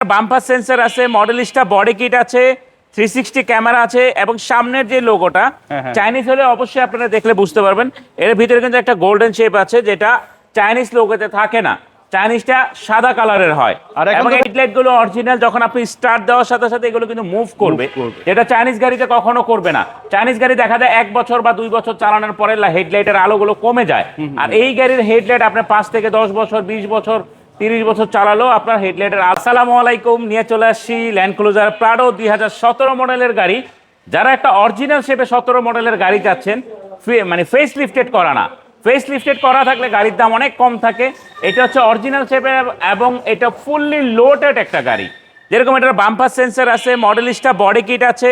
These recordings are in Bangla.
বাম্পার সেন্সর আছে মডেলিস্টা বডি কিট আছে থ্রি সিক্সটি ক্যামেরা আছে এবং সামনের যে লোগোটা হ্যাঁ, হ্যাঁ। চাইনিজ হলে অবশ্যই আপনারা দেখলে বুঝতে পারবেন। এর ভিতরে কিন্তু একটা গোল্ডেন শেপ আছে যেটা চাইনিজ লোগোতে থাকে না। চাইনিজটা সাদা কালারের হয়। এবং হেডলাইটগুলো অরিজিনাল যখন আপনি স্টার্ট দেওয়ার সাথে সাথে এগুলো কিন্তু মুভ করবে। করবে। যেটা চাইনিজ গাড়িতে কখনো করবে না। চাইনিজ গাড়ি দেখা যায় এক বছর বা দুই বছর চালানোর পরে হেডলাইটের আলোগুলো কমে যায়। আর এই গাড়ির হেডলাইট আপনার পাঁচ থেকে দশ বছর বিশ বছর তিরিশ বছর চালালো আপনার হেডলাইটের আসসালামু আলাইকুম নিয়ে চলে আসছি ল্যান্ড ক্লোজার প্রাডো দুই হাজার সতেরো মডেলের গাড়ি। যারা একটা অরিজিনাল শেপে সতেরো মডেলের গাড়ি যাচ্ছেন ফে- মানে ফেস লিফটেড করা না। ফেস লিফটেড করা থাকলে গাড়ির দাম অনেক কম থাকে। এটা হচ্ছে অরিজিনাল শেপের এবং এটা ফুললি লোডেড একটা গাড়ি। যেরকম এটার বাম্পার সেন্সার আছে মডেলিস্টা বডি কিট আছে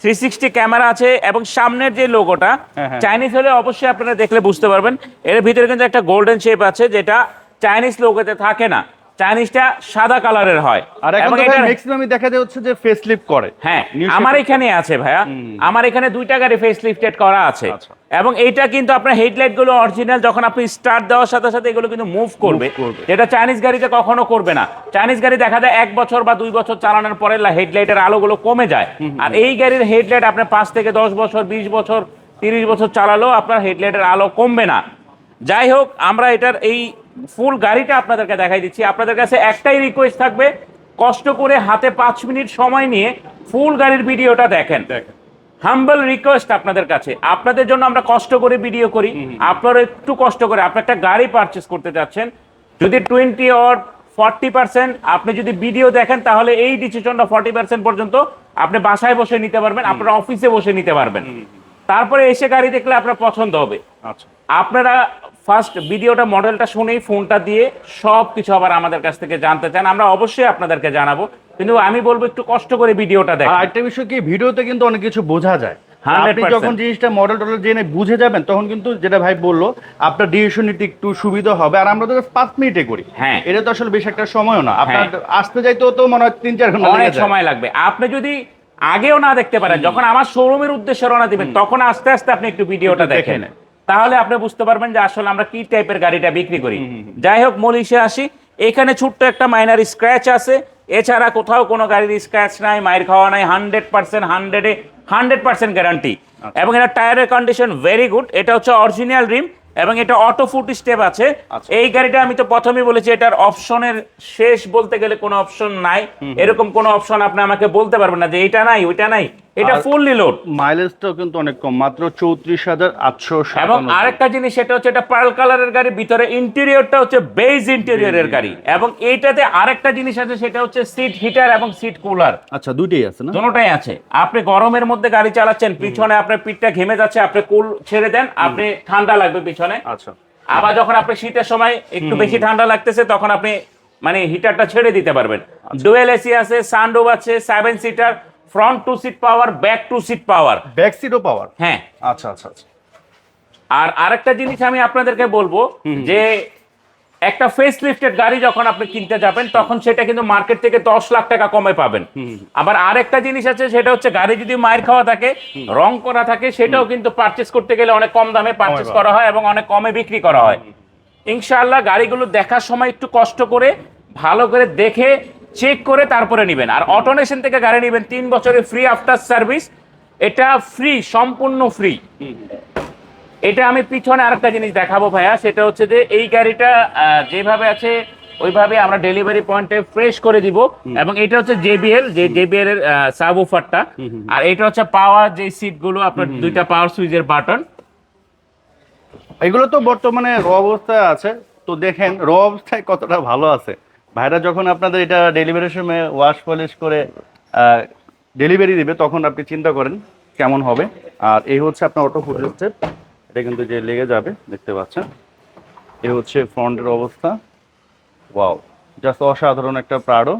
থ্রি সিক্সটি ক্যামেরা আছে এবং সামনের যে লোগোটা হ্যাঁ, হ্যাঁ। চাইনিজ হলে অবশ্যই আপনারা দেখলে বুঝতে পারবেন। এর ভিতরে কিন্তু একটা গোল্ডেন শেপ আছে যেটা চাইনিজ লোগোতে থাকে না। চাইনিজটা সাদা কালারের হয়। আর এখন তো ম্যাক্সিমামই দেখা যায় হচ্ছে যে ফেস লিফট করে। হ্যাঁ আমার এখানে আছে ভাইয়া। আমার এখানে দুইটা গাড়ি ফেস লিফটেড করা আছে। আচ্ছা। এবং এইটা কিন্তু আপনার হেডলাইটগুলো অরিজিনাল যখন আপনি স্টার্ট দেওয়ার সাথে সাথে এগুলো কিন্তু মুভ করবে। যেটা চাইনিজ গাড়িতে কখনো করবে না। চাইনিজ গাড়ি দেখা যায় এক বছর বা দুই বছর চালানোর পরে হেডলাইটের আলোগুলো কমে যায়। আর এই গাড়ির হেডলাইট আপনার পাঁচ থেকে দশ বছর বিশ বছর তিরিশ বছর চালালেও আপনার হেডলাইটের আলো কমবে না। যাই হোক আমরা এটার এই ফুল গাড়িটা আপনাদেরকে দেখাই দিচ্ছি। আপনাদের কাছে একটাই রিকোয়েস্ট থাকবে কষ্ট করে হাতে পাঁচ মিনিট সময় নিয়ে ফুল গাড়ির ভিডিওটা দেখেন। হাম্বল রিকোয়েস্ট আপনাদের কাছে। আপনাদের জন্য আমরা কষ্ট করে ভিডিও করি আপনারা একটু কষ্ট করে আপনি একটা গাড়ি পারচেস করতে যাচ্ছেন যদি টোয়েন্টি অর ফর্টি পার্সেন্ট আপনি যদি ভিডিও দেখেন তাহলে এই ডিসিশনটা ফর্টি পার্সেন্ট পর্যন্ত আপনি বাসায় বসে নিতে পারবেন আপনার অফিসে বসে নিতে পারবেন। তারপরে এসে গাড়ি দেখলে আপনার পছন্দ হবে। আচ্ছা। আপনারা ফার্স্ট ভিডিওটা মডেলটা শুনেই ফোনটা দিয়ে সব কিছু আবার আমাদের কাছ থেকে জানতে চান। আমরা অবশ্যই আপনাদেরকে জানাব। কিন্তু আমি বলব একটু কষ্ট করে ভিডিওটা দেখেন। আরেকটা বিষয় কি ভিডিওতে কিন্তু অনেক কিছু বোঝা যায়। আপনি যখন জিনিসটা মডেল টডেল জেনে বুঝে যাবেন তখন কিন্তু যেটা ভাই বলল আপনার ডিসিশন নিতে একটু সুবিধা হবে। আর আমরা তো পাঁচ মিনিটে করি। হ্যাঁ। এটা তো আসলে বেশ একটা সময়ও না। আপনার হ্যাঁ। আসতে যাইতেও তো মনে হয় তিন চার ঘণ্টা অনেক সময় লাগবে। আপনি যদি আগেও না দেখতে পারেন যখন আমার শোরুমের উদ্দেশ্যে রওনা দিবেন তখন আস্তে আস্তে আপনি একটু ভিডিওটা দেখেন। তাহলে আপনি বুঝতে পারবেন যে আসলে আমরা কি টাইপের গাড়িটা বিক্রি করি। যাই হোক মূল ইসে আসি। এখানে ছোট্ট একটা মাইনার স্ক্র্যাচ আছে। এছাড়া কোথাও কোনো গাড়ির স্ক্র্যাচ নাই মাইর খাওয়া নাই হান্ড্রেড পার্সেন্ট হান্ড্রেডে হান্ড্রেড পার্সেন্ট গ্যারান্টি এবং এটা টায়ারের কন্ডিশন ভেরি গুড এটা হচ্ছে অরিজিনাল রিম এবং এটা অটো ফুট স্টেপ আছে। আচ্ছা। এই গাড়িটা আমি তো প্রথমেই বলেছি এটার অপশনের শেষ বলতে গেলে কোনো অপশন নাই। এরকম কোনো অপশন আপনি আমাকে বলতে পারবেন না যে এটা নাই ওইটা নাই। এটা ফুললি লোড মাইলেজটাও কিন্তু অনেক কম মাত্র চৌত্রিশ হাজার আটশো এবং আরেকটা জিনিস সেটা হচ্ছে এটা পার্ল কালারের গাড়ি ভিতরে ইন্টেরিয়রটা হচ্ছে বেজ ইন্টেরিয়রের গাড়ি। এবং এইটাতে আরেকটা জিনিস আছে সেটা হচ্ছে সিট হিটার এবং সিট কুলার আচ্ছা দুইটাই আছে না? দুটোটাই আছে। আপনি গরমের মধ্যে গাড়ি চালাচ্ছেন পিছনে আপনার পিঠটা ঘেমে যাচ্ছে আপনি কুল ছেড়ে দেন আপনি ঠান্ডা লাগবে পিছনে। আচ্ছা। আবার যখন আপনি শীতের সময় একটু বেশি ঠান্ডা লাগতেছে তখন আপনি মানে হিটারটা ছেড়ে দিতে পারবেন। ডুয়েল এসি আছে সানরুফ আছে seven seater front two seat power back two seat power back সিটও power হ্যাঁ। আচ্ছা আচ্ছা আচ্ছা। আর আরেকটা জিনিস আমি আপনাদেরকে বলব যে একটা ফেস লিফটেড গাড়ি যখন আপনি কিনতে যাবেন তখন সেটা কিন্তু মার্কেট থেকে দশ লাখ টাকা কমে পাবেন। আবার আরেকটা জিনিস আছে সেটা হচ্ছে গাড়ি যদি মায়ের খাওয়া থাকে রং করা থাকে সেটাও কিন্তু পারচেস করতে গেলে অনেক কম দামে পারচেস করা হয় এবং অনেক কমে বিক্রি করা হয়। ইনশাআল্লাহ গাড়িগুলো দেখার সময় একটু কষ্ট করে ভালো করে দেখে চেক করে তারপরে নেবেন। আর অটোনেশন থেকে গাড়ি নেবেন তিন বছরের ফ্রি আফটার সার্ভিস এটা ফ্রি সম্পূর্ণ ফ্রি এটা আমি পিছনে আরেকটা জিনিস দেখাবো ভাইয়া সেটা হচ্ছে যে এই গাড়িটা যেভাবে আছে ওইভাবে আমরা ডেলিভারি পয়েন্টে ফ্রেশ করে দিব। এবং এটা হচ্ছে জেবিএল যে জেবিএল এর সাবউফারটা আর এটা হচ্ছে পাওয়ার যে সিটগুলো আপনার দুইটা পাওয়ার সুইচের বাটন এগুলো তো বর্তমানে র অবস্থায় আছে। তো দেখেন র অবস্থায় কতটা ভালো আছে। ভাইরা যখন আপনাদের এটা ডেলিভারির সময় ওয়াশ পলিশ করে ডেলিভারি দিবে তখন আপনি চিন্তা করেন কেমন হবে। আর এই হচ্ছে আপনার অটো ফুড স্টেপ এটা কিন্তু যে লেগে যাবে দেখতে পাচ্ছেন। এই হচ্ছে ফ্রন্টের অবস্থা। ওয়াও জাস্ট অসাধারণ একটা প্রাডো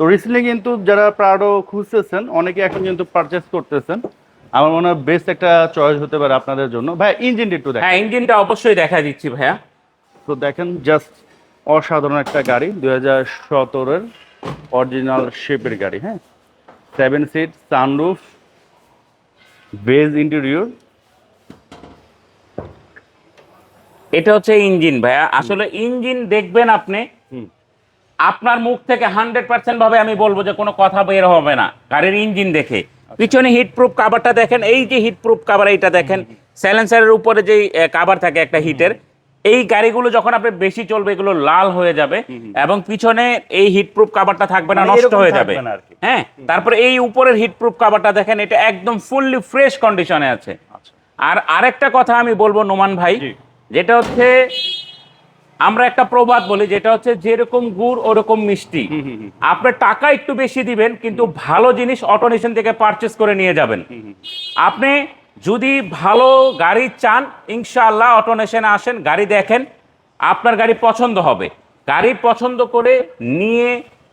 তো রিসেন্টলি কিন্তু যারা প্রাডো খুঁজতেছেন অনেকে এখন কিন্তু পারচেস করতেছেন। আমার মনে হয় বেস্ট একটা চয়েস হতে পারে আপনাদের জন্য। ভাই ইঞ্জিনটা একটু দেখেন। হ্যাঁ ইঞ্জিনটা অবশ্যই দেখা দিচ্ছি ভাইয়া। তো দেখেন জাস্ট অসাধারণ একটা গাড়ি দুই হাজার সতেরোর অরিজিনাল শেপের গাড়ি হ্যাঁ? Seven seat sunroof beige interior এটা হচ্ছে ইঞ্জিন ভাইয়া। আসলে ইঞ্জিন দেখবেন আপনি। আপনার মুখ থেকে হান্ড্রেড পার্সেন্ট ভাবে আমি বলব যে কোনো কথা বের হবে না গাড়ির ইঞ্জিন দেখে। পিছনে হিট প্রুফ কাভারটা দেখেন এই যে হিট প্রুফ কাভার এইটা দেখেন স্যালেন্সারের উপরে যে কাভার থাকে একটা হিটের এই গাড়িগুলো যখন আপনি বেশি চলবে এগুলো লাল হয়ে যাবে এবং পিছনে এই হিটপ্রুফ কাভারটা থাকবে না মানে নষ্ট হয়ে যাবে। হ্যাঁ তারপরে এই উপরের হিটপ্রুফ কাভারটা দেখেন এটা একদম ফুললি ফ্রেশ কন্ডিশনে আছে। আচ্ছা। আর আরেকটা কথা আমি বলব নোমান ভাই যেটা হচ্ছে আমরা একটা প্রবাদ বলি যেটা হচ্ছে যেরকম গুড় ওরকম মিষ্টি। আপনার টাকা একটু বেশি দিবেন কিন্তু ভালো জিনিস অটোনেশন থেকে পারচেস করে নিয়ে যাবেন। আপনি যদি ভালো গাড়ি চান ইনশাআল্লাহ অটোনেশনে আসেন গাড়ি দেখেন আপনার গাড়ি পছন্দ হবে। গাড়ি পছন্দ করে নিয়ে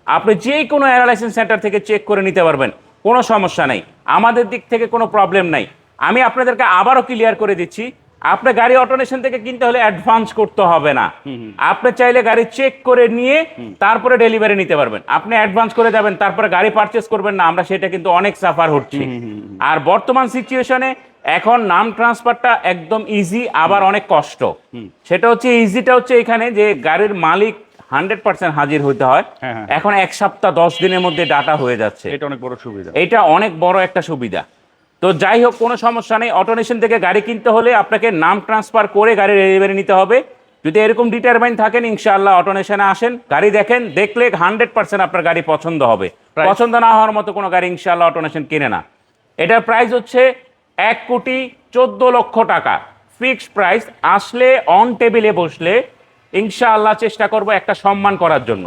আপনি যে কোনো অ্যানালাইসিস সেন্টার থেকে চেক করে নিতে পারবেন কোনো সমস্যা নেই। আমাদের দিক থেকে কোনো প্রবলেম নাই। আমি আপনাদেরকে আবারও ক্লিয়ার করে দিচ্ছি আপনার গাড়ি অটোনেশন থেকে কিনতে হলে অ্যাডভান্স করতে হবে না। আপনি চাইলে গাড়ি চেক করে নিয়ে তারপরে ডেলিভারি নিতে পারবেন। আপনি অ্যাডভান্স করে যাবেন তারপরে গাড়ি পারচেস করবেন না আমরা সেটা কিন্তু অনেক সাফার হচ্ছি। আর বর্তমান সিচুয়েশনে এখন নাম ট্রান্সফারটা একদম ইজি আবার অনেক কষ্ট। সেটা হচ্ছে ইজিটা হচ্ছে এখানে যে গাড়ির মালিক হান্ড্রেড পার্সেন্ট হাজির হইতে হয়। হ্যাঁ, হ্যাঁ। এখন এক সপ্তাহ দশ দিনের মধ্যে ডাটা হয়ে যাচ্ছে। এটা অনেক বড় সুবিধা। এটা অনেক বড় একটা সুবিধা। তো যাই হোক কোনো সমস্যা নেই। অটোনেশন থেকে গাড়ি কিনতে হলে আপনাকে নাম ট্রান্সফার করে গাড়ি ডেলিভারি নিতে হবে। যদি এরকম ডিটারমাইন থাকেন ইনশাআল্লাহ অটোনেশনে আসেন। গাড়ি দেখেন দেখলে হান্ড্রেড পার্সেন্ট আপনার গাড়ি পছন্দ হবে। পছন্দ না হওয়ার মতো কোনো গাড়ি ইনশাআল্লাহ অটোনেশন কিনে না। এটার প্রাইস হচ্ছে এক কোটি চোদ্দ লক্ষ টাকা। ফিক্সড প্রাইস, আসলে অন টেবিলে বসলে ইনশাআল্লাহ চেষ্টা করব একটা সম্মান করার জন্য।